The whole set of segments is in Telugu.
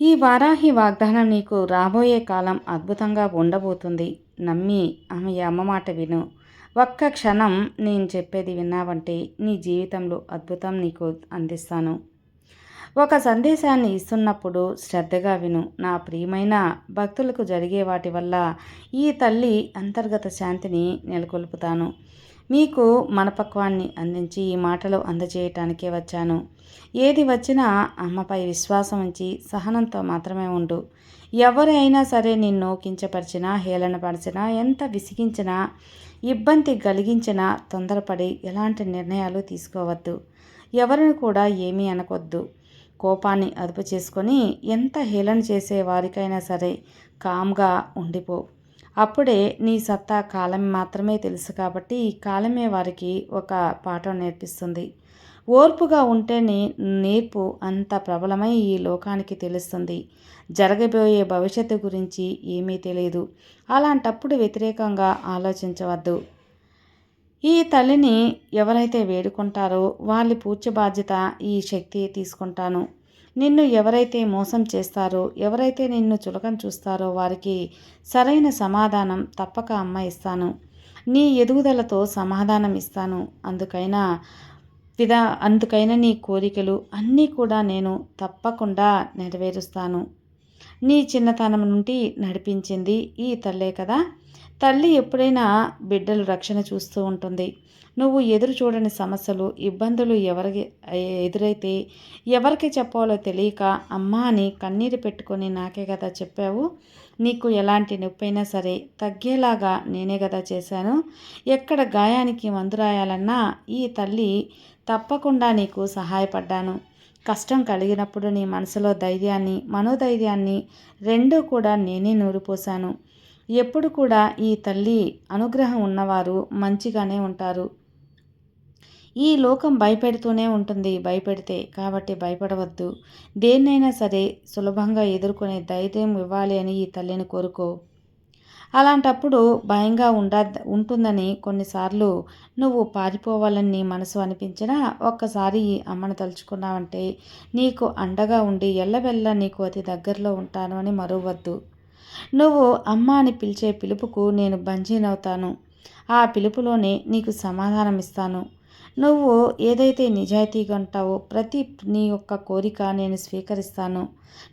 ఈ వారాహి వాగ్దానం నీకు రాబోయే కాలం అద్భుతంగా ఉండబోతుంది. నమ్మి ఆమె అమ్మ మాట విను. ఒక్క క్షణం నేను చెప్పేది విన్నావంటే నీ జీవితంలో అద్భుతం నీకు అందిస్తాను. ఒక సందేశాన్ని ఇస్తున్నప్పుడు శ్రద్ధగా విను. నా ప్రియమైన భక్తులకు జరిగే వాటి వల్ల ఈ తల్లి అంతర్గత శాంతిని నెలకొల్పుతాను. మీకు మనపక్వాన్ని అందించి ఈ మాటలు అందజేయటానికే వచ్చాను. ఏది వచ్చినా అమ్మపై విశ్వాసం ఉంచి సహనంతో మాత్రమే ఉండు. ఎవరైనా సరే నిన్ను కించపరిచినా హేళనపరిచినా ఎంత విసిగించినా ఇబ్బంది కలిగించినా తొందరపడి ఎలాంటి నిర్ణయాలు తీసుకోవద్దు. ఎవరిని కూడా ఏమీ అనకొద్దు. కోపాన్ని అదుపు చేసుకొని ఎంత హేళన చేసే వారికైనా సరే కామ్గా ఉండిపో. అప్పుడే నీ సత్తా కాలం మాత్రమే తెలుసు కాబట్టి ఈ కాలమే వారికి ఒక పాఠం నేర్పిస్తుంది. ఓర్పుగా ఉంటేనే నేర్పు అంత ప్రబలమై ఈ లోకానికి తెలుస్తుంది. జరగబోయే భవిష్యత్తు గురించి ఏమీ తెలియదు. అలాంటప్పుడు వ్యతిరేకంగా ఆలోచించవద్దు. ఈ తల్లిని ఎవరైతే వేడుకుంటారో వాళ్ళ పూర్తి బాధ్యత ఈ శక్తి తీసుకుంటాను. నిన్ను ఎవరైతే మోసం చేస్తారో ఎవరైతే నిన్ను చులకం చూస్తారో వారికి సరైన సమాధానం తప్పక అమ్మ ఇస్తాను. నీ ఎదుగుదలతో సమాధానం ఇస్తాను. అందుకైనా విధా అందుకైనా నీ కోరికలు అన్నీ కూడా నేను తప్పకుండా నెరవేరుస్తాను. నీ చిన్నతనం నుండి నడిపించింది ఈ తల్లే కదా. తల్లి ఎప్పుడైనా బిడ్డలు రక్షణ చూస్తూ ఉంటుంది. నువ్వు ఎదురు చూడని సమస్యలు ఇబ్బందులు ఎవరికి ఎదురైతే ఎవరికి చెప్పాలో తెలియక అమ్మా అని కన్నీరు పెట్టుకొని నాకే కదా చెప్పావు. నీకు ఎలాంటి నొప్పైనా సరే తగ్గేలాగా నేనే కదా చేశాను. ఎక్కడ గాయానికి మందు రాయాలన్నా ఈ తల్లి తప్పకుండా నీకు సహాయపడ్డాను. కష్టం కలిగినప్పుడు నీ మనసులో ధైర్యాన్ని మనోధైర్యాన్ని రెండూ కూడా నేనే నూరిపోశాను. ఎప్పుడు కూడా ఈ తల్లి అనుగ్రహం ఉన్నవారు మంచిగానే ఉంటారు. ఈ లోకం భయపెడుతూనే ఉంటుంది భయపెడితే కాబట్టి భయపడవద్దు. దేన్నైనా సరే సులభంగా ఎదుర్కొనే ధైర్యం ఇవ్వాలి అని ఈ తల్లిని కోరుకో. అలాంటప్పుడు భయంగా ఉండ ఉంటుందని కొన్నిసార్లు నువ్వు పారిపోవాలని నీ మనసు అనిపించినా ఒక్కసారి ఈ అమ్మను తలుచుకున్నావంటే నీకు అండగా ఉండి ఎల్లవెల్ల నీకు అతి దగ్గరలో ఉంటాను అని మరవద్దు. నువ్వు అమ్మ అని పిలిచే పిలుపుకు నేను బంజీనవుతాను. ఆ పిలుపులోనే నీకు సమాధానం ఇస్తాను నువ్వు ఏదైతే నిజాయితీగా ఉంటావో ప్రతి నీ యొక్క కోరిక నేను స్వీకరిస్తాను.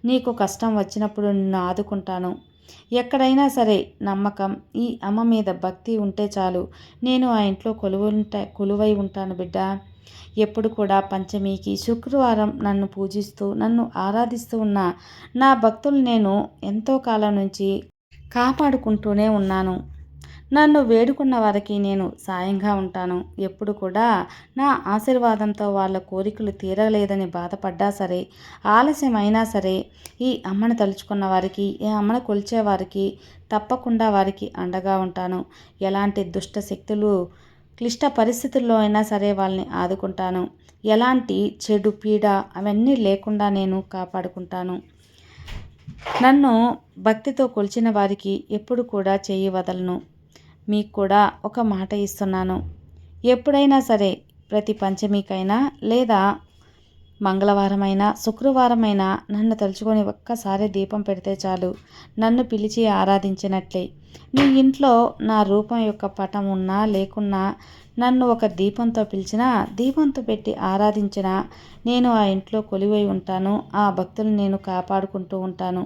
నీకు కష్టం వచ్చినప్పుడు నిన్ను ఆదుకుంటాను. ఎక్కడైనా సరే నమ్మకం ఈ అమ్మ మీద భక్తి ఉంటే చాలు. నేను ఆ ఇంట్లో కొలువుంటా కొలువై ఉంటాను బిడ్డ. ఎప్పుడు కూడా పంచమికి శుక్రవారం నన్ను పూజిస్తూ నన్ను ఆరాధిస్తూ ఉన్న నా భక్తులు నేను ఎంతో కాలం నుంచి కాపాడుకుంటూనే ఉన్నాను. నన్ను వేడుకున్న వారికి నేను సాయంగా ఉంటాను. ఎప్పుడు కూడా నా ఆశీర్వాదంతో వాళ్ళ కోరికలు తీరలేదని బాధపడ్డా సరే ఆలస్యమైనా సరే ఈ అమ్మను తలుచుకున్న వారికి ఈ అమ్మను కొలిచే వారికి తప్పకుండా వారికి అండగా ఉంటాను. ఎలాంటి దుష్ట శక్తులు క్లిష్ట పరిస్థితుల్లో అయినా సరే వాళ్ళని ఆదుకుంటాను. ఎలాంటి చెడు పీడ అవన్నీ లేకుండా నేను కాపాడుకుంటాను. నన్ను భక్తితో కొలిచిన వారికి ఎప్పుడు కూడా చేయి వదలను. మీకు కూడా ఒక మాట ఇస్తున్నాను. ఎప్పుడైనా సరే ప్రతి పంచమికైనా లేదా మంగళవారమైనా శుక్రవారమైనా నన్ను తలుచుకొని ఒక్కసారి దీపం పెడితే చాలు. నన్ను పిలిచి ఆరాధించినట్లే. నీ ఇంట్లో నా రూపం యొక్క పటం ఉన్నా లేకున్నా నన్ను ఒక దీపంతో పిలిచినా దీపంతో పెట్టి ఆరాధించిన నేను ఆ ఇంట్లో కొలివై ఉంటాను. ఆ భక్తులు నేను కాపాడుకుంటూ ఉంటాను.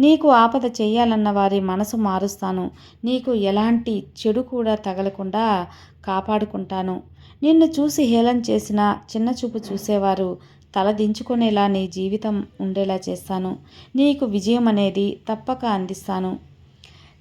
నీకు ఆపద చేయాలన్న వారి మనసు మారుస్తాను. నీకు ఎలాంటి చెడు కూడా తగలకుండా కాపాడుకుంటాను. నిన్ను చూసి హేళన చేసిన చిన్న చూపు చూసేవారు తల దించుకునేలా నీ జీవితం ఉండేలా చేస్తాను. నీకు విజయం అనేది తప్పక అందిస్తాను.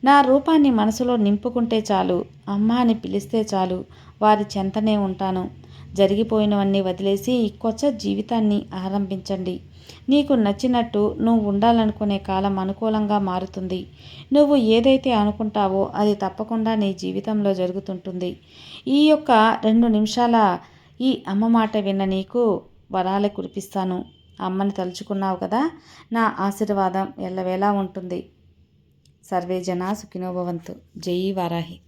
నా రూపాన్ని మనసులో నింపుకుంటే చాలు. అమ్మ అని పిలిస్తే చాలు. వారి చెంతనే ఉంటాను. జరిగిపోయినవన్నీ వదిలేసి కొత్త జీవితాన్ని ఆరంభించండి. నీకు నచ్చినట్టు నువ్వు ఉండాలనుకునే కాలం అనుకూలంగా మారుతుంది. నువ్వు ఏదైతే అనుకుంటావో అది తప్పకుండా నీ జీవితంలో జరుగుతుంటుంది. ఈ యొక్క రెండు నిమిషాల ఈ అమ్మ మాట విన్న నీకు వరాలు కురిపిస్తాను. అమ్మని తలుచుకున్నావు కదా? నా ఆశీర్వాదం ఎల్లవేళ ఉంటుంది. సర్వే జనా సుఖినోభవంతు జై వారాహి.